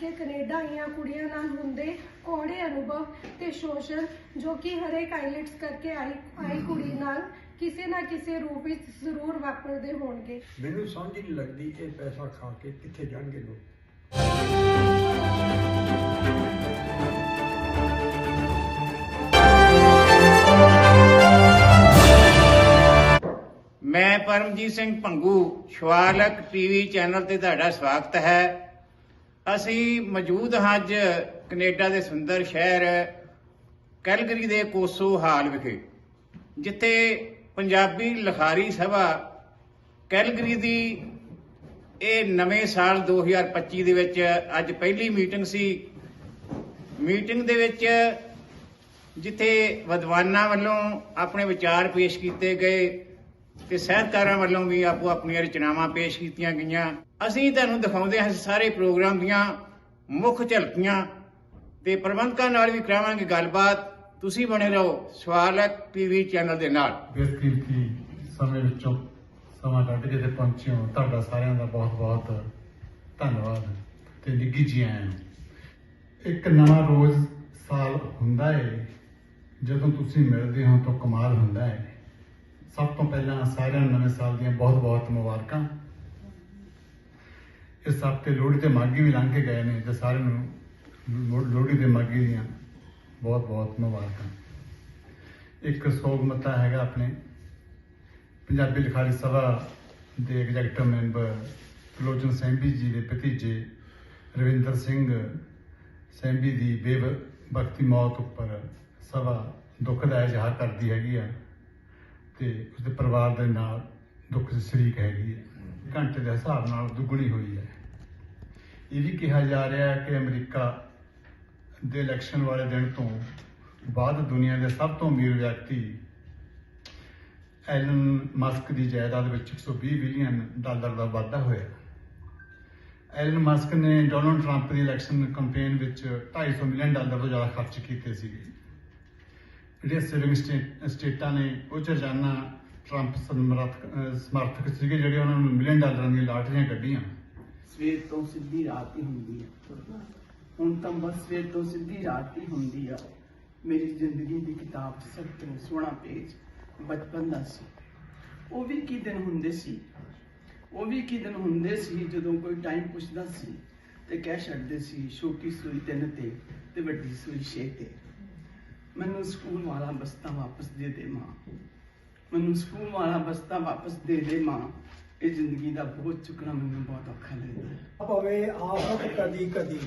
ਕਿ ਕੈਨੇਡਾ ਆਈਆਂ ਕੁੜੀਆਂ ਨਾਲ ਹੁੰਦੇ ਕੋੜੇ ਅਨੁਭਵ ਤੇ ਸ਼ੋਸ਼ਣ ਜੋ ਕਿ ਹਰੇਕ ਆਈਲੈਟਸ ਕਰਕੇ ਆਈ ਆਈ ਕੁੜੀ ਨਾਲ ਕਿਸੇ ਨਾ ਕਿਸੇ ਰੂਪ ਵਿੱਚ ਜ਼ਰੂਰ ਵਾਪਰਦੇ ਹੋਣਗੇ। ਮੈਨੂੰ ਸਮਝ ਹੀ ਨਹੀਂ ਲੱਗਦੀ ਇਹ ਪੈਸਾ ਖਾ ਕੇ ਕਿੱਥੇ ਜਾਣਗੇ ਲੋਕ। ਮੈਂ ਪਰਮਜੀਤ ਸਿੰਘ ਭੰਗੂ ਸ਼ਵਾਲਕ ਟੀਵੀ ਚੈਨਲ ਤੇ ਤੁਹਾਡਾ ਸਵਾਗਤ ਹੈ। ਅਸੀਂ ਮੌਜੂਦ ਹਾਂ ਅੱਜ ਕੈਨੇਡਾ ਦੇ ਸੁੰਦਰ ਸ਼ਹਿਰ ਕੈਲਗਰੀ ਦੇ ਕੋਸੋ ਹਾਲ ਵਿਖੇ, ਜਿੱਥੇ ਪੰਜਾਬੀ ਲਖਾਰੀ ਸਭਾ ਕੈਲਗਰੀ ਦੀ ਇਹ ਨਵੇਂ ਸਾਲ 2025 ਦੇ ਵਿੱਚ ਅੱਜ ਪਹਿਲੀ ਮੀਟਿੰਗ ਸੀ। ਮੀਟਿੰਗ ਦੇ ਵਿੱਚ ਜਿੱਥੇ ਵਿਦਵਾਨਾਂ ਵੱਲੋਂ ਆਪਣੇ ਵਿਚਾਰ ਪੇਸ਼ ਕੀਤੇ ਗਏ। ਤੇ ਸਾਹਿਤਕਾਰਾਂ ਵੱਲੋਂ ਵੀ ਆਪੋ ਆਪਣੀਆਂ ਰਚਨਾਵਾਂ ਪੇਸ਼ ਕੀਤੀਆਂ ਗਈਆਂ। ਅਸੀਂ ਤੁਹਾਨੂੰ ਦਿਖਾਉਂਦੇ ਹਾਂ ਸਾਰੇ ਪ੍ਰੋਗਰਾਮ ਦੀਆਂ ਮੁੱਖ ਝਲਕੀਆਂ ਤੇ ਪ੍ਰਬੰਧਕਾਂ ਨਾਲ ਵੀ ਕਰਾਵਾਂਗੇ ਗੱਲਬਾਤ। ਤੁਸੀਂ ਬਣੇ ਰਹੋ ਸਵਾਲਕ ਟੀਵੀ ਚੈਨਲ ਦੇ ਨਾਲ। ਇਸ ਕੀਮਤੀ ਸਮੇਂ ਵਿੱਚੋਂ ਸਮਾਂ ਕੱਢ ਕੇ ਤੇ ਪਹੁੰਚੇ ਹੋ, ਤੁਹਾਡਾ ਸਾਰਿਆਂ ਦਾ ਬਹੁਤ ਬਹੁਤ ਧੰਨਵਾਦ ਤੇ ਨਿੱਘੀ ਜੀ ਆਇਆਂ ਨੂੰ। ਇੱਕ ਨਵਾਂ ਰੋਜ਼ ਸਾਲ ਹੁੰਦਾ ਹੈ ਜਦੋਂ ਤੁਸੀਂ ਮਿਲਦੇ ਹੋ ਤਾਂ ਕਮਾਲ ਹੁੰਦਾ ਹੈ ਸਭ ਤੋਂ ਪਹਿਲਾਂ ਸਾਰਿਆਂ ਨੂੰ ਨਵੇਂ ਸਾਲ ਦੀਆਂ ਬਹੁਤ ਬਹੁਤ ਮੁਬਾਰਕਾਂ। ਇਸ ਹਫ਼ਤੇ ਲੋਹੜੀ ਤੇ ਮਾਘੀ ਵੀ ਲੰਘ ਕੇ ਗਏ ਨੇ, ਤੇ ਸਾਰਿਆਂ ਨੂੰ ਲੋ- ਲੋਹੜੀ ਤੇ ਮਾਘੀ ਦੀਆਂ ਬਹੁਤ ਬਹੁਤ ਮੁਬਾਰਕਾਂ। ਇੱਕ ਸੋਗ ਮਤਾ ਹੈਗਾ ਆਪਣੇ ਪੰਜਾਬੀ ਲਿਖਾਰੀ ਸਭਾ ਦੇ ਐਗਜ਼ੈਕਟਿਵ ਮੈਂਬਰ ਲੋਚਨ ਸੈਂਬੀ ਜੀ ਦੇ ਭਤੀਜੇ ਰਵਿੰਦਰ ਸਿੰਘ ਸੈਂਬੀ ਦੀ ਬੇਵਕਤੀ ਮੌਤ ਉੱਪਰ ਸਭਾ ਦੁੱਖ ਦਾ ਇਜ਼ਹਾਰ ਕਰਦੀ ਹੈਗੀ ਆ। ਤੇ ਉਸਦੇ ਪਰਿਵਾਰ ਦੇ ਨਾਲ ਦੁੱਖ ਦੀ ਸ਼ਰੀਕ ਹੈਗੀ ਹੈ। ਘੰਟੇ ਦੇ ਹਿਸਾਬ ਨਾਲ ਦੁੱਗਣੀ ਹੋਈ ਹੈ। ਇਹ ਵੀ ਕਿਹਾ ਜਾ ਰਿਹਾ ਹੈ ਕਿ ਅਮਰੀਕਾ ਦੇ ਇਲੈਕਸ਼ਨ ਵਾਲੇ ਦਿਨ ਤੋਂ ਬਾਅਦ ਦੁਨੀਆ ਦੇ ਸਭ ਤੋਂ ਅਮੀਰ ਵਿਅਕਤੀ ਐਲਨ ਮਸਕ ਦੀ ਜਾਇਦਾਦ ਵਿੱਚ 120 ਬਿਲੀਅਨ ਡਾਲਰ ਦਾ ਵਾਧਾ ਹੋਇਆ। ਐਲਨ ਮਸਕ ਨੇ ਡੋਨਲਡ ਟਰੰਪ ਦੀ ਇਲੈਕਸ਼ਨ ਕੈਂਪੇਨ ਵਿੱਚ 250 ਮਿਲੀਅਨ ਡਾਲਰ ਤੋਂ ਜ਼ਿਆਦਾ ਖਰਚ ਕੀਤੇ ਸੀਗੇ। ਜਿਹੜੇ ਸੇਵਿੰਗ ਸਟੇਟਾਂ ਨੇ, ਉਹ 'ਚ ਰੋਜ਼ਾਨਾ ਟਰੰਪ ਸਮਰਥਕ ਅਹ ਸੀਗੇ ਜਿਹੜੇ ਉਹਨਾਂ ਨੂੰ ਮਿਲੀਅਨ ਡਾਲਰਾਂ ਦੀਆਂ ਲਾਟਰੀਆਂ ਕੱਢੀਆਂ। ਸਵੇਰ ਤੋਂ ਸਿੱਧੀ ਰਾਤ ਹੀ ਹੁੰਦੀ ਆ। ਹੁਣ ਤਾਂ ਬਸ ਸਵੇਰ ਤੋਂ ਸਿੱਧੀ ਰਾਤ ਹੀ ਹੁੰਦੀ ਆ। ਮੇਰੀ ਜ਼ਿੰਦਗੀ ਦੀ ਕਿਤਾਬ 'ਚ ਸਭ ਤੋਂ ਸੋਹਣਾ ਪੇਜ, ਬਚਪਨ ਦਾ ਸੀ। ਉਹ ਵੀ ਕੀ ਦਿਨ ਹੁੰਦੇ ਸੀ? ਉਹ ਵੀ ਕੀ ਦਿਨ ਹੁੰਦੇ ਸੀ ਜਦੋਂ ਕੋਈ ਟਾਈਮ ਪੁੱਛਦਾ ਸੀ ਤੇ ਕਹਿ ਛੱਡਦੇ ਸੀ, ਛੋਟੀ ਸੂਈ ਤਿੰਨ ਤੇ ਤੇ ਵੱਡੀ ਸੂਈ ਛੇ ਤੇ। ਮੈਨੂੰ ਸਕੂਲ ਵਾਲਾ ਬਸਤਾ ਵਾਪਸ ਦੇ ਦੇ ਮਾਂ। ਮੈਨੂੰ ਸਕੂਲ ਵਾਲਾ ਬਸਤਾ ਵਾਪਸ ਦੇ ਦੇ ਮਾਂ। ਇਹ ਜ਼ਿੰਦਗੀ ਦਾ ਬੋਝ ਚੁੱਕਣਾ ਮੈਨੂੰ ਬਹੁਤ ਔਖਾ ਲੱਗਦਾ ਪਵੇ ਆਫਤ ਕਦੀ ਕਦੀ।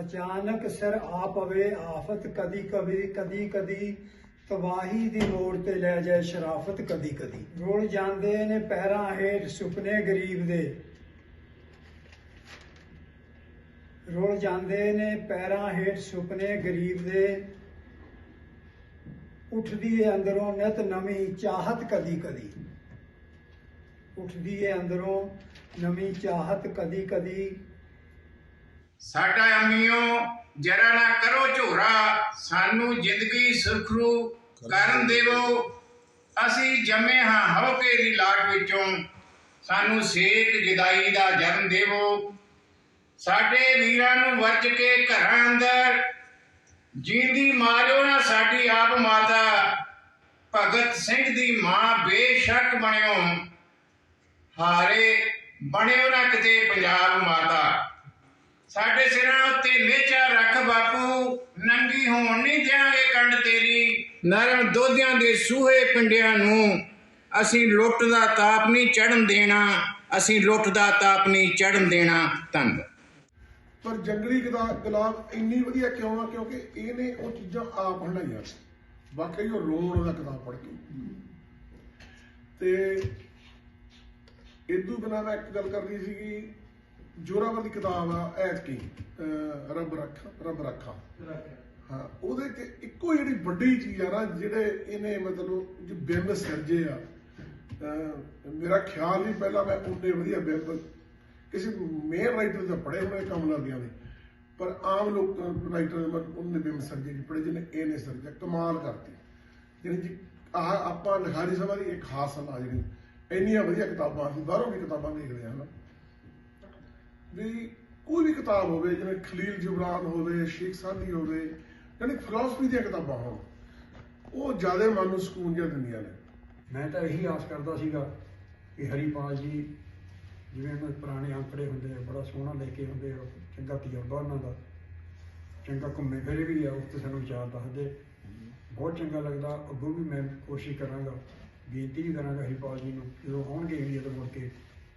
ਅਚਾਨਕ ਸਿਰ ਆ ਪਵੇ ਆਫਤ ਕਦੀ ਕਦੀ ਕਦੀ ਕਦੀ। ਤਬਾਹੀ ਦੀ ਮੋੜ ਤੇ ਲੈ ਜਾਏ ਸ਼ਰਾਫਤ ਕਦੀ ਕਦੀ। ਰੁਲ ਜਾਂਦੇ ਨੇ ਪੈਰਾਂ ਹੇਠ ਸੁਪਨੇ ਗਰੀਬ ਦੇ। ਰੁਲ ਜਾਂਦੇ ਨੇ ਪੈਰਾਂ ਹੇਠ ਸੁਪਨੇ ਗਰੀਬ ਦੇ। ਉੱਠਦੀ ਏ ਅੰਦਰੋਂ ਨਿਤ ਨਵੀਂ ਚਾਹਤ ਕਦੀ ਕਦੀ। ਉੱਠਦੀ ਏ ਅੰਦਰੋਂ ਨਵੀਂ ਚਾਹਤ ਕਦੀ ਕਦੀ। ਸਾਡਾ ਅੰਮੀਓ, ਜਰਾ ਨਾ ਕਰੋ ਝੋਰਾ, ਸਾਨੂੰ ਜ਼ਿੰਦਗੀ ਸੁਰਖਰੂ ਕਰਨ ਦੇਵੋ। ਅਸੀਂ ਜੰਮੇ ਹਾਂ ਹਵਕੇ ਦੀ ਲਾਟ ਵਿੱਚੋਂ, ਸਾਨੂੰ ਸੇਕ ਜੁਦਾਈ ਦਾ ਜਨਮ ਦੇਵੋ। ਸਾਡੇ ਵੀਰਾਂ ਨੂੰ ਵੱਜ ਕੇ ਘਰਾਂ ਅੰਦਰ ਜੀਂਦੀ ਮਾਰਿਓ ਨਾ ਸਾਡੀ ਆਪ ਮਾਤਾ। ਭਗਤ ਸਿੰਘ ਦੀ ਮਾਂ ਬੇਸ਼ੱਕ ਬਣਿਓ। ਹਾਰੇ ਬਣਿਓ ਨਾ ਕਿਤੇ ਪੰਜਾਬ ਮਾਤਾ। ਸਾਡੇ ਸਿਰਾਂ ਉੱਤੇ ਮੇਚਾ ਰੱਖ ਬਾਪੂ, ਨੰਗੀ ਹੋਣ ਨਹੀਂ ਦਿਆਂਗੇ ਕੰਡ ਤੇਰੀ। ਨਰਮ ਦੋਧਿਆਂ ਦੇ ਸੂਹੇ ਪਿੰਡਿਆਂ ਨੂੰ ਅਸੀਂ ਲੁੱਟ ਦਾ ਤਾਪ ਨਹੀਂ ਚੜਨ ਦੇਣਾ, ਅਸੀਂ ਲੁੱਟ ਦਾ ਤਾਪ ਨਹੀਂ ਚੜਨ ਦੇਣਾ। ਧੰਨਵਾਦ। ਪਰ ਜੰਗਲੀ ਗੁਲਾਬ ਇੰਨੀ ਵਧੀਆ ਕਿਉਂ ਆ? ਕਿਉਂਕਿ ਇਹਨੇ ਉਹ ਚੀਜ਼ਾਂ ਆਪ ਹੰਡਾਈਆਂ ਵਾਕਈ ਉਹ ਰੋਣ ਉਹਦਾ ਕਿਤਾਬ ਪੜ੍ਹ ਕੇ। ਤੇ ਇਦੋਂ ਬਿਨਾਂ ਮੈਂ ਇੱਕ ਗੱਲ ਕਰਨੀ ਸੀਗੀ ਜੋਰਾਵਰ ਦੀ ਕਿਤਾਬ ਆ, ਐਤਕੀ, ਅਹ, ਰੱਬ ਰੱਖਾ ਰੱਬ ਰੱਖਾ। ਹਾਂ, ਉਹਦੇ ਚ ਇੱਕੋ ਜਿਹੜੀ ਵੱਡੀ ਚੀਜ਼ ਆ ਨਾ, ਜਿਹੜੇ ਇਹਨੇ ਮਤਲਬ ਜੋ ਬਿੰਬ ਸਿਰਜੇ ਆ ਮੇਰਾ ਖਿਆਲ ਨਹੀਂ ਪਹਿਲਾਂ ਮੈਂ ਉਹਨੇ ਵਧੀਆ ਬਿੰਬ ਕਿਸੇ ਮੇਨ ਰਾਈਟਰ ਦਾ ਪੜ੍ਹੇ ਹੋਣੇ ਕਮਲਾ ਦੀਆਂ ਨੇ ਪਰ ਆਮ ਲੋਕ ਰਾਈਟਰ ਦੇ ਉਹਨੇ ਬਿੰਬ ਸਿਰਜੇ ਨਹੀਂ ਪੜ੍ਹੇ ਜਿਹਨੇ ਇਹਨੇ ਸਿਰਜਿਆ ਕਮਾਲ ਕਰਤੀ। ਜਿਹੜੀ ਜੀ ਆ ਆਪਾਂ ਲਿਖਾਰੀ ਸਭਾ ਦੀ ਇੱਕ ਖਾਸ ਸਲਾਹ ਜਿਹੜੀ, ਇੰਨੀਆਂ ਵਧੀਆ ਕਿਤਾਬਾਂ ਸੀ ਬਾਹਰੋਂ ਵੀ ਕਿਤਾਬਾਂ ਵੇਖਦੇ ਹਾਂ ਵੀ ਕੋਈ ਵੀ ਕਿਤਾਬ ਹੋਵੇ, ਜਿਵੇਂ ਖਲੀਲ ਜੁਬਰਾਨ ਹੋਵੇ, ਸ਼ੇਖ ਸਾਦੀ ਹੋਵੇ, ਯਾਨੀ ਫਿਲਾਸਫੀ ਦੀਆਂ ਕਿਤਾਬਾਂ ਹੋਣ, ਉਹ ਜ਼ਿਆਦਾ ਮਨ ਨੂੰ ਸਕੂਨ ਜਿਹਾ ਦਿੰਦੀਆਂ ਨੇ। ਮੈਂ ਤਾਂ ਇਹੀ ਆਸ ਕਰਦਾ ਸੀਗਾ ਕਿ ਹਰੀਪਾਲ ਜੀ ਜਿਵੇਂ ਉਹਨਾਂ ਦੇ ਪੁਰਾਣੇ ਅੰਕੜੇ ਹੁੰਦੇ ਆ ਬੜਾ ਸੋਹਣਾ ਲੈ ਕੇ ਹੁੰਦੇ ਆ ਚੰਗਾ ਤਜਰਬਾ ਉਹਨਾਂ ਦਾ। ਚੰਗਾ ਘੁੰਮੇ ਫਿਰੇ ਵੀ ਆ ਤੇ ਸਾਨੂੰ ਵਿਚਾਰ ਦੱਸਦੇ। ਬਹੁਤ ਚੰਗਾ ਲੱਗਦਾ ਅੱਗੋਂ ਵੀ ਮੈਂ ਕੋਸ਼ਿਸ਼ ਕਰਾਂਗਾ ਬੇਨਤੀ ਵੀ ਕਰਾਂਗਾ ਹਰੀਪਾਲ ਜੀ ਨੂੰ ਜਦੋਂ ਆਉਣਗੇ ਇੰਡੀਆ ਤੋਂ ਮੁੜ ਕੇ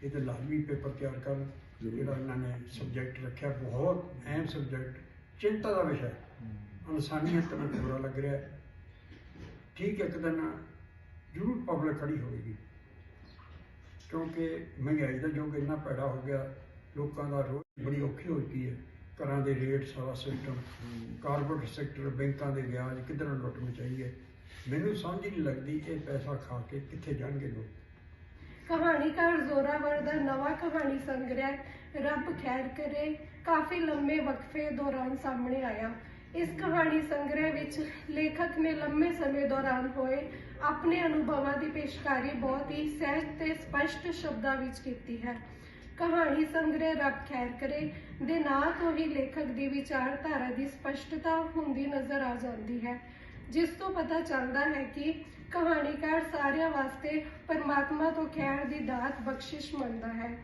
ਇਹ ਤੇ ਲਾਜ਼ਮੀ ਪੇਪਰ ਤਿਆਰ ਕਰਨ ਜਿਹੜਾ ਇਹਨਾਂ ਨੇ ਸਬਜੈਕਟ ਰੱਖਿਆ ਬਹੁਤ ਅਹਿਮ ਸਬਜੈਕਟ ਚਿੰਤਾ ਦਾ ਵਿਸ਼ਾ ਇਨਸਾਨੀਅਤ ਨਾਲ ਬੁਰਾ ਲੱਗ ਰਿਹਾ ਠੀਕ ਇੱਕ ਦਿਨ ਜ਼ਰੂਰ ਪਬਲਿਕ ਖੜੀ ਹੋਵੇਗੀ। ਕਿਉਂਕਿ ਮਹਿੰਗਾਈ ਦਾ ਯੁੱਗ ਇੰਨਾ ਪੈੜਾ ਹੋ ਗਿਆ, ਲੋਕਾਂ ਦਾ ਰੋਜ਼ ਬੜੀ ਔਖੀ ਹੋਈ ਪਈ ਹੈ। ਘਰਾਂ ਦੇ ਰੇਟ, ਸਾਰਾ ਸਿਸਟਮ, ਕਾਰਪੋਰੇਟ ਸੈਕਟਰ, ਬੈਂਕਾਂ ਦੇ ਵਿਆਜ, ਕਿੱਧਰ ਨੂੰ ਲੁੱਟ ਮੈਨੂੰ ਸਮਝ ਹੀ ਨਹੀਂ ਲੱਗਦੀ ਇਹ ਪੈਸਾ ਖਾ ਕੇ ਕਿੱਥੇ ਜਾਣਗੇ ਲੋਕ। ਕਹਾਣੀਕਾਰ ਜ਼ੋਰਾਵਰ ਦਾ ਨਵਾਂ ਕਹਾਣੀ ਸੰਗ੍ਰਹਿ, ਰੱਬ ਖੈਰ ਕਰੇ, ਕਾਫੀ ਲੰਮੇ ਵਕਫੇ ਦੌਰਾਨ ਸਾਹਮਣੇ ਆਇਆ। ਇਸ ਕਹਾਣੀ ਸੰਗ੍ਰਹਿ ਵਿੱਚ ਲੇਖਕ ਨੇ ਲੰਮੇ ਸਮੇਂ ਦੌਰਾਨ ਹੋਏ ਆਪਣੇ ਅਨੁਭਵਾਂ ਦੀ ਪੇਸ਼ਕਾਰੀ ਬਹੁਤ ਹੀ ਸਹਿਜ ਤੇ ਸਪਸ਼ਟ ਸ਼ਬਦਾਂ ਵਿੱਚ ਕੀਤੀ ਹੈ। ਕਹਾਣੀ ਸੰਗ੍ਰਹਿ ਰੱਬ ਖੈਰ ਕਰੇ ਦੇ ਨਾਂ ਤੋਂ ਹੀ ਲੇਖਕ ਦੀ ਵਿਚਾਰਧਾਰਾ ਦੀ ਸਪਸ਼ਟਤਾ ਹੁੰਦੀ ਨਜ਼ਰ ਆ ਜਾਂਦੀ ਹੈ। ਜਿਸ ਤੋਂ ਪਤਾ ਚੱਲਦਾ ਹੈ ਕਿ ਕਹਾਣੀਕਾਰ ਸਾਰਿਆਂ ਵਾਸਤੇ ਪਰਮਾਤਮਾ ਤੋਂ ਖੈਰ ਦੀ ਦਾਤ ਬਖਸ਼ਿਸ਼ ਮੰਨਦਾ ਹੈ।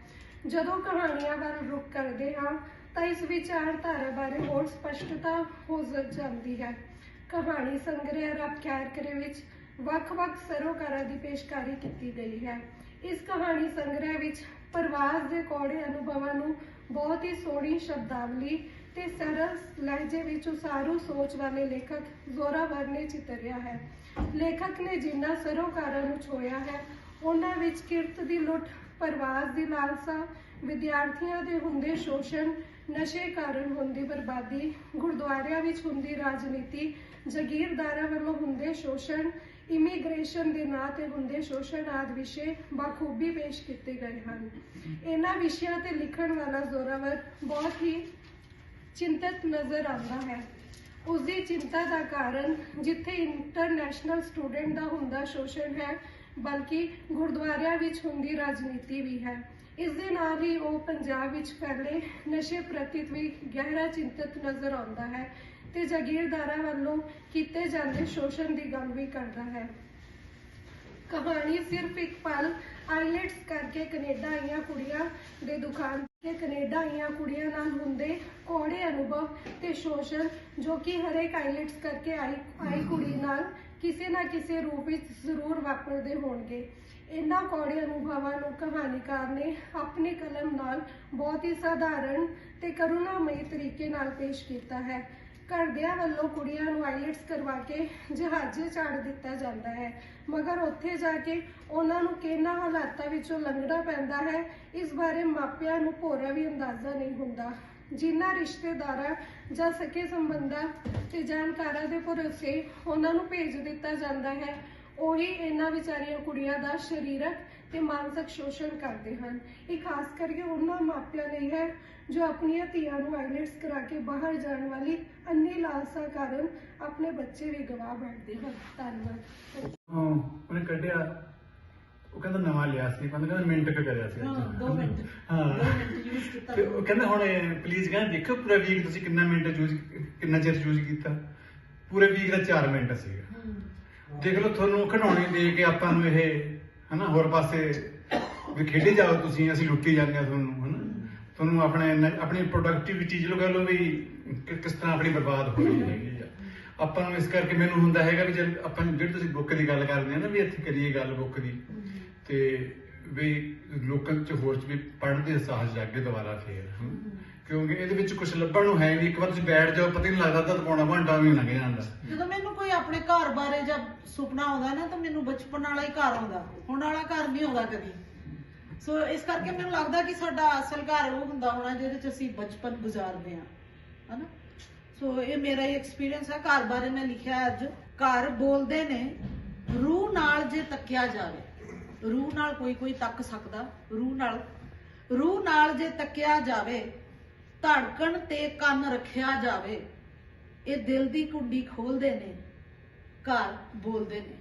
ਜਦੋਂ ਕਹਾਣੀਆਂ ਵੱਲ ਰੁਕ ਕਰਦੇ ਹਾਂ ਤਾਂ ਇਸ ਵਿਚਾਰਧਾਰਾ ਬਾਰੇ ਹੋਰ ਸਪਸ਼ਟਤਾ ਹੋ ਜਾਂਦੀ ਹੈ। ਕਹਾਣੀ ਸੰਗ੍ਰਹਿ ਰੱਬ ਖੈਰ ਕਰੇ ਵਿੱਚ ਵੱਖ-ਵੱਖ ਸਰੋਕਾਰਾਂ ਦੀ ਪੇਸ਼ਕਾਰੀ ਕੀਤੀ ਗਈ ਹੈ। ਇਸ ਕਹਾਣੀ ਸੰਗ੍ਰਹਿ ਵਿੱਚ ਪ੍ਰਵਾਸ ਦੇ ਕੋੜੇ ਅਨੁਭਵਾਂ ਨੂੰ ਬਹੁਤ ਹੀ ਸੋਹਣੀ ਸ਼ਬਦਾਵਲੀ ਤੇ ਸਰਲ ਲਹਿਜੇ ਵਿੱਚ ਉਸਾਰੂ ਸੋਚ ਵਾਲੇ ਲੇਖਕ ਜ਼ੋਰਾਵਰ ਨੇ ਚਿਤਰਿਆ ਹੈ। ਲੇਖਕ ਨੇ ਜਿਨ੍ਹਾਂ ਸਰੋਕਾਰਾਂ ਨੂੰ ਛੋਇਆ ਹੈ, ਉਹਨਾਂ ਵਿੱਚ ਕਿਰਤ ਦੀ ਲੁੱਟ ਪ੍ਰਵਾਸ ਦੀ ਲਾਲਸਾ ਵਿਦਿਆਰਥੀਆਂ ਦੇ ਹੁੰਦੇ ਸ਼ੋਸ਼ਣ, ਨਸ਼ੇ ਕਾਰਨ ਹੁੰਦੀ ਬਰਬਾਦੀ, ਗੁਰਦੁਆਰਿਆਂ ਵਿੱਚ ਹੁੰਦੀ ਰਾਜਨੀਤੀ, ਜਾਗੀਰਦਾਰਾਂ ਵੱਲੋਂ ਹੁੰਦੇ ਸ਼ੋਸ਼ਣ ਇਮੀਗ੍ਰੇਸ਼ਨ ਦੇ ਨਾਂ ਤੇ ਹੁੰਦੇ ਸ਼ੋਸ਼ਣ ਆਦਿ ਵਿਸ਼ੇ ਬਾਖੂਬੀ ਪੇਸ਼ ਕੀਤੇ ਗਏ ਹਨ। ਇਹਨਾਂ ਵਿਸ਼ਿਆਂ ਤੇ ਲਿਖਣ ਵਾਲਾ ਜ਼ੋਰਾਵਰ ਬਹੁਤ ਹੀ ਚਿੰਤਤ ਨਜ਼ਰ ਆਉਂਦਾ ਹੈ। ਉਸ ਦੀ ਚਿੰਤਾ ਦਾ ਕਾਰਨ ਜਿੱਥੇ ਇੰਟਰਨੈਸ਼ਨਲ ਸਟੂਡੈਂਟ ਦਾ ਹੁੰਦਾ ਸ਼ੋਸ਼ਣ ਹੈ ਬਲਕਿ ਗੁਰਦੁਆਰਿਆਂ ਵਿੱਚ ਹੁੰਦੀ ਰਾਜਨੀਤੀ ਵੀ ਹੈ। ਇਸ ਦੇ ਨਾਲ ਹੀ ਉਹ ਪੰਜਾਬ ਵਿੱਚ ਫੈਲੇ ਨਸ਼ੇ ਪ੍ਰਤੀ ਵੀ ਗਹਿਰਾ ਚਿੰਤਤ ਨਜ਼ਰ ਆਉਂਦਾ ਹੈ ਤੇ ਜਾਗੀਰਦਾਰਾਂ ਵੱਲੋਂ ਕੀਤੇ ਜਾਂਦੇ ਸ਼ੋਸ਼ਣ ਦੀ ਗੱਲ ਵੀ ਕਰਦਾ ਹੈ। ਕਹਾਣੀ ਸਿਰਫ ਇੱਕ ਪਲ, ਆਈਲੈਟਸ ਕਰਕੇ ਕੈਨੇਡਾ ਆਈਆਂ ਕੁੜੀਆਂ ਦੇ ਦੁਕਾਨ ਤੇ ਕੈਨੇਡਾ ਆਈਆਂ ਕੁੜੀਆਂ ਨਾਲ ਹੁੰਦੇ ਕੋੜੇ ਅਨੁਭਵ ਤੇ ਸ਼ੋਸ਼ਣ ਜੋ ਕਿ ਹਰੇਕ ਆਈਲੈਟਸ ਕਰਕੇ ਆਈ ਆਈ ਕੁੜੀ ਨਾਲ ਕਿਸੇ ਨਾ ਕਿਸੇ ਰੂਪ ਵਿੱਚ ਜ਼ਰੂਰ ਵਾਪਰਦੇ ਹੋਣਗੇ। ਇਹਨਾਂ ਕੌੜੇ ਅਨੁਭਵਾਂ ਨੂੰ ਕਹਾਣੀਕਾਰ ਨੇ ਆਪਣੀ ਕਲਮ ਨਾਲ ਬਹੁਤ ਹੀ ਸਧਾਰਨ ਤੇ ਕਰੁਣਾਮਈ ਤਰੀਕੇ ਨਾਲ ਪੇਸ਼ ਕੀਤਾ ਹੈ। ਘਰਦਿਆਂ ਵੱਲੋਂ ਕੁੜੀਆਂ ਨੂੰ ਆਈਲੈਟਸ ਕਰਵਾ ਕੇ ਜਹਾਜ਼ੇ ਛੱਡ ਦਿੱਤਾ ਜਾਂਦਾ ਹੈ। ਮਗਰ ਉੱਥੇ ਜਾ ਕੇ ਉਹਨਾਂ ਨੂੰ ਕਿਹਨਾਂ ਹਾਲਾਤਾਂ ਵਿੱਚੋਂ ਲੰਘਣਾ ਪੈਂਦਾ ਹੈ, ਇਸ ਬਾਰੇ ਮਾਪਿਆਂ ਨੂੰ ਭੋਰਾ ਵੀ ਅੰਦਾਜ਼ਾ ਨਹੀਂ ਹੁੰਦਾ। ਜਿਨ੍ਹਾਂ ਰਿਸ਼ਤੇਦਾਰਾਂ ਜਾਂ ਸਕੇ ਸੰਬੰਧਾਂ ਤੇ ਜਾਣਕਾਰਾਂ ਦੇ ਭਰੋਸੇ ਉਹਨਾਂ ਨੂੰ ਭੇਜ ਦਿੱਤਾ ਜਾਂਦਾ ਹੈ। ਉਹੀ ਇਹਨਾਂ ਵਿਚਾਰੀਆਂ ਕੁੜੀਆਂ ਦਾ ਸਰੀਰਕ ਤੇ ਮਾਨਸਿਕ ਸ਼ੋਸ਼ਣ ਕਰਦੇ ਹਨ। ਇਹ ਖਾਸ ਕਰਕੇ ਉਹਨਾਂ ਮਾਪਿਆਂ ਲਈ ਹੈ ਜੋ ਆਪਣੀਆਂ ਧੀਆਂ ਨੂੰ ਆਈਲੈਟਸ ਕਰਾ ਕੇ ਬਾਹਰ ਜਾਣ ਵਾਲੀ ਅੰਨੀ ਲਾਲਸਾ ਕਾਰਨ ਆਪਣੇ ਬੱਚੇ ਵੀ ਗਵਾ ਬੈਠਦੇ ਹਨ। ਧੰਨਵਾਦ। ਉਹਨੇ ਕੱਢਿਆ। ਉਹ ਕਹਿੰਦਾ ਨਵਾਂ ਲਿਆ ਸੀ ਕਹਿੰਦਾ ਕਹਿੰਦਾ ਮਿੰਟ ਕੁ ਕਰਿਆ ਸੀ ਹਾਂ, ਦੋ ਮਿੰਟ। ਹਾਂ ਦੋ ਮਿੰਟ use ਕੀਤਾ। ਤੇ ਉਹ ਕਹਿੰਦਾ ਹੁਣ ਪਲੀਜ਼ ਕਹਿੰਦਾ ਦੇਖੋ ਪੂਰਾ ਵੀਕ ਤੁਸੀਂ ਕਿੰਨਾ ਮਿੰਟ ਯੂਜ਼ ਕਿੰਨਾ ਚਿਰ ਯੂਜ਼ ਕੀਤਾ ਪੂਰੇ ਵੀਕ ਦਾ 4 ਮਿੰਟ ਸੀਗਾ ਦੇਖ ਲਓ ਤੁਹਾਨੂੰ ਖਿਡੌਣੇ ਦੇ ਕੇ ਆਪਾਂ ਨੂੰ ਇਹ ਹਨਾ ਹੋਰ ਪਾਸੇ ਵੀ ਖੇਡੀ ਜਾਓ ਤੁਸੀਂ ਅਸੀਂ ਲੁੱਟੀ ਜਾਂਦੇ ਆ ਤੁਹਾਨੂੰ ਹਨਾ ਤੁਹਾਨੂੰ ਆਪਣਾ ਆਪਣੀ ਪ੍ਰੋਡਕਟਿਵਿਟੀ ਜਿਹਨੂੰ ਕਹ ਲਓ ਵੀ ਕਿ- ਕਿਸ ਤਰ੍ਹਾਂ ਆਪਣੀ ਬਰਬਾਦ ਹੋ ਰਹੀ ਹੈਗੀ ਆ ਆਪਾਂ ਨੂੰ ਇਸ ਕਰਕੇ ਮੈਨੂੰ ਹੁੰਦਾ ਹੈਗਾ ਵੀ ਜਦ ਆਪਾਂ ਜਿਹੜੀ ਤੁਸੀਂ ਬੁੱਕ ਦੀ ਗੱਲ ਕਰਦੇ ਆ ਨਾ ਵੀ ਇੱਥੇ ਕਰੀਏ ਗੱਲ ਬੁੱਕ ਦੀ ਤੇ ਵੀ ਲੋਕਾਂ ਚ ਹੋਰ ਚ ਵੀ ਪੜ੍ਹਨ ਦੇ ਸਾਹਸ ਜਾਗੇ ਦੁਬਾਰਾ ਫੇਰ। ਕਿਉਂਕਿ ਇਹਦੇ ਵਿੱਚ ਕੁਝ ਲੱਭਣ ਨੂੰ ਹੈ ਨਹੀਂ ਇੱਕ ਵਾਰ ਤੁਸੀਂ ਬੈਠ ਜਾਓ ਪਤਾ ਨਹੀਂ ਲੱਗਦਾ ਤਾਂ ਪੌਣਾ ਘੰਟਾ ਵੀ ਲੰਘ ਜਾਂਦਾ। ਜਦੋਂ ਮੈਨੂੰ ਕੋਈ ਆਪਣੇ ਘਰ ਬਾਰੇ ਜਦ ਸੁਪਨਾ ਆਉਂਦਾ ਨਾ ਤਾਂ ਮੈਨੂੰ ਬਚਪਨ ਵਾਲਾ ਹੀ ਘਰ ਆਉਂਦਾ ਹੁਣ ਵਾਲਾ ਘਰ ਨਹੀਂ ਆਉਂਦਾ ਕਦੀ। ਸੋ ਇਸ ਕਰਕੇ ਮੈਨੂੰ ਲੱਗਦਾ ਕਿ ਸਾਡਾ ਅਸਲ ਘਰ ਉਹ ਹੁੰਦਾ ਹੋਣਾ ਜਿਹਦੇ ਚ ਅਸੀਂ ਬਚਪਨ ਗੁਜ਼ਾਰਦੇ ਹਾਂ ਹਨਾ? ਸੋ ਇਹ ਮੇਰਾ ਹੀ ਐਕਸਪੀਰੀਅੰਸ ਹੈ ਘਰ ਬਾਰੇ ਮੈਂ ਲਿਖਿਆ ਅੱਜ। ਘਰ ਬੋਲਦੇ ਨੇ ਰੂਹ ਨਾਲ ਜੇ ਤੱਕਿਆ ਜਾਵੇ। ਰੂਹ ਨਾਲ ਕੋਈ ਕੋਈ ਤੱਕ ਸਕਦਾ, ਰੂਹ ਨਾਲ। ਰੂਹ ਨਾਲ ਜੇ ਤੱਕਿਆ ਜਾਵੇ, ਧੜਕਣ ਤੇ ਕੰਨ ਰੱਖਿਆ ਜਾਵੇ, ਇਹ ਦਿਲ ਦੀ ਕੁੰਡੀ ਖੋਲਦੇ ਨੇ, ਘਰ ਬੋਲਦੇ ਨੇ।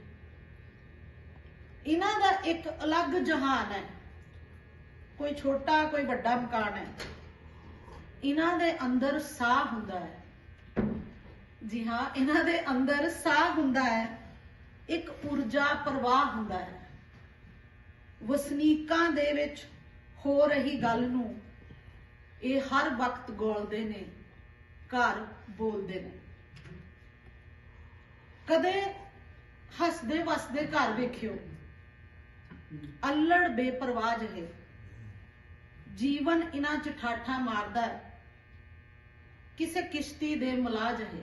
ਇਹਨਾਂ ਦਾ ਇੱਕ ਅਲੱਗ ਜਹਾਨ ਹੈ। ਕੋਈ ਛੋਟਾ, ਕੋਈ ਵੱਡਾ ਮਕਾਨ ਹੈ। ਇਹਨਾਂ ਦੇ ਅੰਦਰ ਸਾਹ ਹੁੰਦਾ ਹੈ। ਜੀ ਹਾਂ, ਇਹਨਾਂ ਦੇ ਅੰਦਰ ਸਾਹ ਹੁੰਦਾ ਹੈ। ਇੱਕ ਊਰਜਾ ਪ੍ਰਵਾਹ ਹੁੰਦਾ ਹੈ। ਵਸਨੀਕਾਂ ਦੇ ਵਿੱਚ ਹੋ ਰਹੀ ਗੱਲ ਨੂੰ ਇਹ ਹਰ ਵਕਤ ਗੋਲਦੇ ਨੇ, ਘਰ ਬੋਲਦੇ ਨੇ। ਕਦੇ ਹੱਸਦੇ ਵਸਦੇ ਘਰ ਵੇਖਿਓ, ਅਲੜ ਬੇਪਰਵਾਹ ਜਿਹੇ। ਜੀਵਨ ਇਹਨਾਂ ਚ ਠਾਠਾ ਮਾਰਦਾ ਹੈ, ਕਿਸੇ ਕਿਸ਼ਤੀ ਦੇ ਮਲਾਜ ਹੈ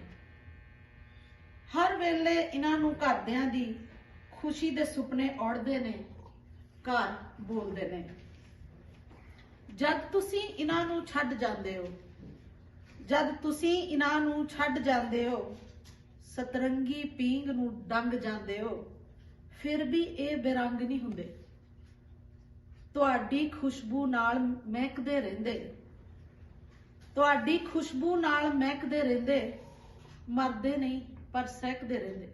ਹਰ ਵੇਲੇ ਇਹਨਾਂ ਨੂੰ ਘਰਦਿਆਂ ਦੀ ਖੁਸ਼ੀ ਦੇ ਸੁਪਨੇ ਔੜਦੇ ਨੇ ਘਰ ਬੋਲਦੇ ਨੇ। ਜਦ ਤੁਸੀਂ ਇਹਨਾਂ ਨੂੰ ਛੱਡ ਜਾਂਦੇ ਹੋ, ਜਦ ਤੁਸੀਂ ਇਹਨਾਂ ਨੂੰ ਛੱਡ ਜਾਂਦੇ ਹੋ, ਸਤਰੰਗੀ ਪੀਂਗ ਨੂੰ ਡੰਗ ਜਾਂਦੇ ਹੋ, ਫਿਰ ਵੀ ਇਹ ਬੇਰੰਗ ਨਹੀਂ ਹੁੰਦੇ। ਤੁਹਾਡੀ ਖੁਸ਼ਬੂ ਨਾਲ ਮਹਿਕਦੇ ਰਹਿੰਦੇ। ਤੁਹਾਡੀ ਖੁਸ਼ਬੂ ਨਾਲ ਮਹਿਕਦੇ ਰਹਿੰਦੇ, ਮਰਦੇ ਨਹੀਂ, ਪਰ ਸਹਿਕਦੇ ਰਹਿੰਦੇ।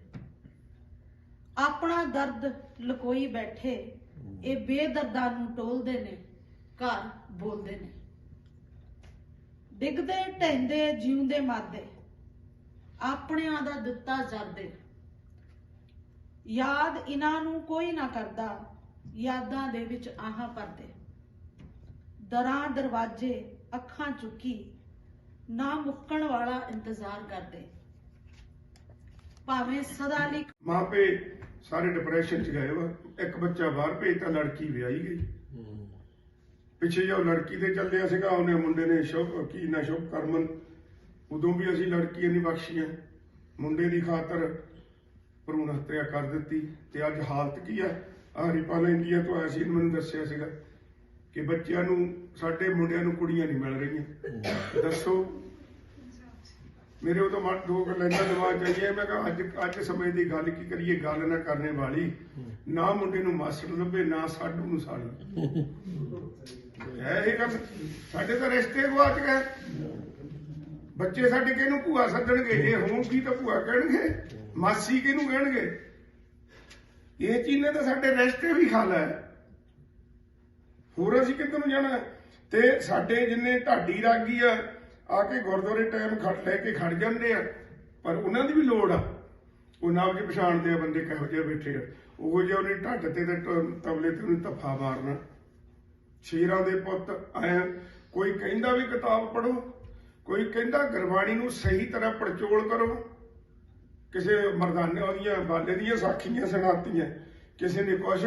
ਆਪਣਾ ਦਰਦ ਲਕੋਈ ਬੈਠੇ ਇਹ ਬੇਦਰਦਾਂ ਨੂੰ ਟੋਲਦੇ ਨੇ, ਘਰ ਬੋਲਦੇ ਨੇ। ਡਿੱਗਦੇ, ਢਹਿੰਦੇ, ਜਿਉਂਦੇ, ਮਰਦੇ। ਆਪਣਿਆਂ ਦਾ ਦਿੱਤਾ ਜਰਦੇ। ਯਾਦ ਇਹਨਾਂ ਨੂੰ ਕੋਈ ਨਾ ਕਰਦਾ, ਯਾਦਾਂ ਦੇ ਵਿੱਚ ਆਹਾਂ ਭਰਦੇ। ਦਰਾਂ ਦਰਵਾਜ਼ੇ, ਅੱਖਾਂ ਚੁੱਕੀ, ਨਾ ਮੁੱਕਣ ਵਾਲਾ ਇੰਤਜ਼ਾਰ ਕਰਦੇ। ਭਾਵੇਂ ਸਦਾ ਲਈ ਮਾਪੇ ਸਾਰੇ ਡਿਪਰੈਸ਼ਨ ਚ ਗਏ ਵਾ। ਇੱਕ ਬੱਚਾ ਬਾਹਰ ਭੇਜਤਾ ਲੜਕੀ ਵਿਆਹੀ ਗਈ। ਪਿੱਛੇ ਜੋ ਲੜਕੀ ਦੇ ਚੱਲਿਆ ਸੀਗਾ ਉਹਨੇ ਮੁੰਡੇ ਨੇ ਸ਼ੁਭ ਕੀ ਨਾ ਸ਼ੁਭ ਕਰਮਨ ਉਦੋਂ ਵੀ ਅਸੀਂ ਲੜਕੀਆਂ ਨਹੀਂ ਬਖਸ਼ੀਆਂ। ਮੁੰਡੇ ਦੀ ਖਾਤਰ ਭਰੂਣ ਹੱਤਿਆ ਕਰ ਦਿੱਤੀ ਤੇ ਅੱਜ ਹਾਲਤ ਕੀ ਆ? ਆਹ ਰਿਪਾਲ ਇੰਡੀਆ ਤੋਂ ਆਇਆ ਸੀ ਇਹਨੇ ਮੈਨੂੰ ਦੱਸਿਆ ਸੀਗਾ ਕਿ ਬੱਚਿਆਂ ਨੂੰ ਸਾਡੇ ਮੁੰਡਿਆਂ ਨੂੰ ਕੁੜੀਆਂ ਨਹੀਂ ਮਿਲ ਰਹੀਆਂ। ਦੱਸੋ ਮੇਰੇ ਉਹ ਤੋਂ ਮਨ ਦੋ ਗੱਲਾਂ ਦਿਮਾਗ ਚਾਹੀਏ ਮੈਂ ਕਿਹਾ ਅੱਜ ਅੱਜ ਸਮੇਂ ਦੀ ਗੱਲ ਕੀ ਕਰੀਏ, ਗੱਲ ਨਾ ਕਰਨੇ ਵਾਲੀ। ਨਾ ਮੁੰਡੇ ਨੂੰ ਮਾਸਟਰ ਲੱਭੇ, ਨਾ ਸਾਡੂ ਨੂੰ ਸਾਲੀ। ਹੈ ਇਹ ਗੱਲ ਸਾਡੇ ਤਾਂ ਰਿਸ਼ਤੇ ਗਵਾਚ ਗਏ। ਬੱਚੇ ਸਾਡੇ ਕਿਹਨੂੰ ਭੂਆ ਸੱਦਣਗੇ? ਜੇ ਹੋਣ ਕੀ ਤਾਂ ਭੂਆ ਕਹਿਣਗੇ। ਮਾਸੀ ਕਿਹਨੂੰ ਕਹਿਣਗੇ? ਇਹ ਚੀਨੇ ਤਾਂ ਸਾਡੇ ਰਿਸ਼ਤੇ ਵੀ ਖਾਲਾ ਲਿਆ ਹੋਰ ਅਸੀਂ ਕਿੱਧਰ ਨੂੰ ਜਾਣਾ? ਤੇ ਸਾਡੇ ਜਿੰਨੇ ਢਾਡੀ ਰਾਗੀ ਆ ਆ ਕੇ ਗੁਰਦੁਆਰੇ ਟਾਈਮ ਖੜ ਲੈ ਕੇ ਖੜ ਜਾਂਦੇ ਆ। ਪਰ ਉਹਨਾਂ ਦੀ ਵੀ ਲੋੜ ਆ। ਉਹ ਨਾਮ ਜੀ ਪਛਾਣਦੇ ਆ ਬੰਦੇ ਕਿਹੋ ਜਿਹੇ ਬੈਠੇ ਆ। ਉਹ ਜਿਹੇ ਉਹਨੇ ਢੱਡ ਤੇ ਤੇ ਤਬਲੇ ਤੇ ਉਹਨੇ ਧੱਫਾ ਮਾਰਨਾ। ਸ਼ੇਰਾਂ ਦੇ ਪੁੱਤ ਆਇਆ ਕੋਈ ਕਹਿੰਦਾ ਵੀ ਕਿਤਾਬ ਪੜੋ ਕੋਈ ਕਹਿੰਦਾ ਗੁਰਬਾਣੀ ਨੂੰ ਸਹੀ ਤਰ੍ਹਾਂ ਪੜਚੋਲ ਕਰੋ। ਕਿਸੇ ਮਰਦਾਨੇ ਉਹਦੀਆਂ ਬਾਲੇ ਦੀਆਂ ਸਾਖੀਆਂ ਸੁਣਾਤੀਆਂ। ਕਿਸੇ ਨੇ ਕੁਛ,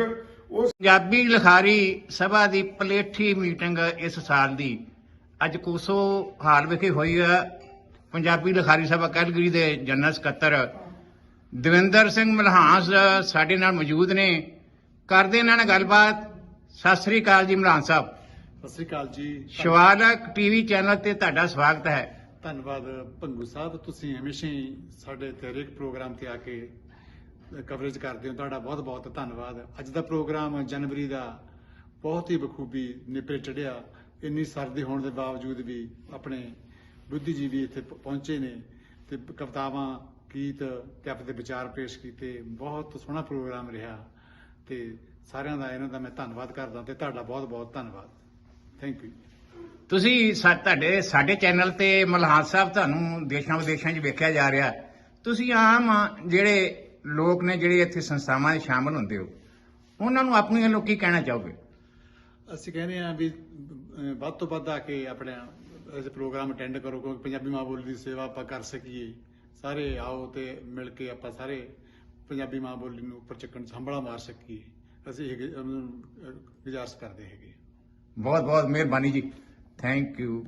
ਉਹ ਪੰਜਾਬੀ ਲਿਖਾਰੀ ਸਭਾ ਦੀ ਪਲੇਠੀ ਮੀਟਿੰਗ ਇਸ ਸਾਲ ਦੀ। ਅੱਜ ਕੋਸੋ ਹਾਲ ਵਿਖੇ ਹੋਈ ਹੈ। ਪੰਜਾਬੀ ਲਿਖਾਰੀ ਸਭਾ ਕੈਲਗਰੀ ਦੇ ਜਨਰਲ ਸਕੱਤਰ ਦਵਿੰਦਰ ਸਿੰਘ ਮਲਹਾਸ ਸਾਡੇ ਨਾਲ ਮੌਜੂਦ ਨੇ। ਕਰਦੇ ਇਹਨਾਂ ਨਾਲ ਗੱਲਬਾਤ। ਸਤਿ ਸ੍ਰੀ ਅਕਾਲ ਜੀ ਮਲਹਾਨ ਸਾਹਿਬ। ਸਤਿ ਸ੍ਰੀ ਅਕਾਲ ਜੀ। ਸ਼ਿਵਾਲਕ ਟੀਵੀ ਚੈਨਲ ਤੇ ਤੁਹਾਡਾ ਸਵਾਗਤ ਹੈ। ਧੰਨਵਾਦ ਭੰਗੂ ਸਾਹਿਬ। ਤੁਸੀਂ ਹਮੇਸ਼ਾ ਹੀ ਸਾਡੇ ਤੇ ਹਰੇਕ ਪ੍ਰੋਗਰਾਮ ਤੇ ਆ ਕੇ ਕਵਰੇਜ ਕਰਦੇ ਹੋ। ਤੁਹਾਡਾ ਬਹੁਤ ਬਹੁਤ ਧੰਨਵਾਦ। ਅੱਜ ਦਾ ਪ੍ਰੋਗਰਾਮ ਜਨਵਰੀ ਦਾ ਬਹੁਤ ਹੀ ਬਖੂਬੀ ਨਿਪਰੇ ਚੜਿਆ ਇੰਨੀ ਸਰਦੀ ਹੋਣ ਦੇ ਬਾਵਜੂਦ ਵੀ ਆਪਣੇ ਬੁੱਧੀਜੀਵੀ ਇੱਥੇ ਪਹੁੰਚੇ ਨੇ ਤੇ ਕਵਿਤਾਵਾਂ ਗੀਤ ਤੇ ਆਪਣੇ ਵਿਚਾਰ ਪੇਸ਼ ਕੀਤੇ। ਬਹੁਤ ਸੋਹਣਾ ਪ੍ਰੋਗਰਾਮ ਰਿਹਾ ਤੇ ਸਾਰਿਆਂ ਦਾ ਇਹਨਾਂ ਦਾ ਮੈਂ ਧੰਨਵਾਦ ਕਰਦਾ ਤੇ ਤੁਹਾਡਾ ਬਹੁਤ ਬਹੁਤ ਧੰਨਵਾਦ। ਥੈਂਕ ਯੂ ਤੁਸੀਂ ਤੁਹਾਡੇ ਸਾਡੇ ਚੈਨਲ ਤੇ ਮਲਹਾਨ ਸਾਹਿਬ ਤੁਹਾਨੂੰ ਦੇਸ਼ਾਂ ਵਿਦੇਸ਼ਾਂ 'ਚ ਵੇਖਿਆ ਜਾ ਰਿਹਾ। ਤੁਸੀਂ ਆਮ ਜਿਹੜੇ ਲੋਕ ਨੇ ਜਿਹੜੇ ਇੱਥੇ ਸੰਸਥਾਵਾਂ 'ਚ ਸ਼ਾਮਲ ਹੁੰਦੇ ਹੋ ਉਹਨਾਂ ਨੂੰ ਆਪਣੀਆਂ ਲੋਕ ਕਹਿਣਾ ਚਾਹੋਗੇ? ਅਸੀਂ ਕਹਿੰਦੇ ਆ ਵੀ ਵੱਧ ਤੋਂ ਵੱਧ ਆ ਕੇ ਆਪਣੇ, ਇਸ ਪ੍ਰੋਗਰਾਮ ਅਟੈਂਡ ਕਰੋ, ਕਿਉਂਕਿ ਪੰਜਾਬੀ ਮਾਂ ਬੋਲੀ ਦੀ ਸੇਵਾ ਆਪਾਂ ਕਰ ਸਕੀਏ। ਸਾਰੇ ਆਓ ਤੇ ਮਿਲ ਕੇ ਆਪਾਂ ਸਾਰੇ ਪੰਜਾਬੀ ਮਾਂ ਬੋਲੀ ਨੂੰ ਉੱਪਰ ਚੱਕਣ 'ਚ ਮਾਰ ਸਕੀਏ। ਅਸੀਂ ਇਹ ਗੁਜ਼ਾਰਿਸ਼ ਕਰਦੇ ਹੈਗੇ। ਬਹੁਤ ਬਹੁਤ ਮਿਹਰਬਾਨੀ ਜੀ। Thank you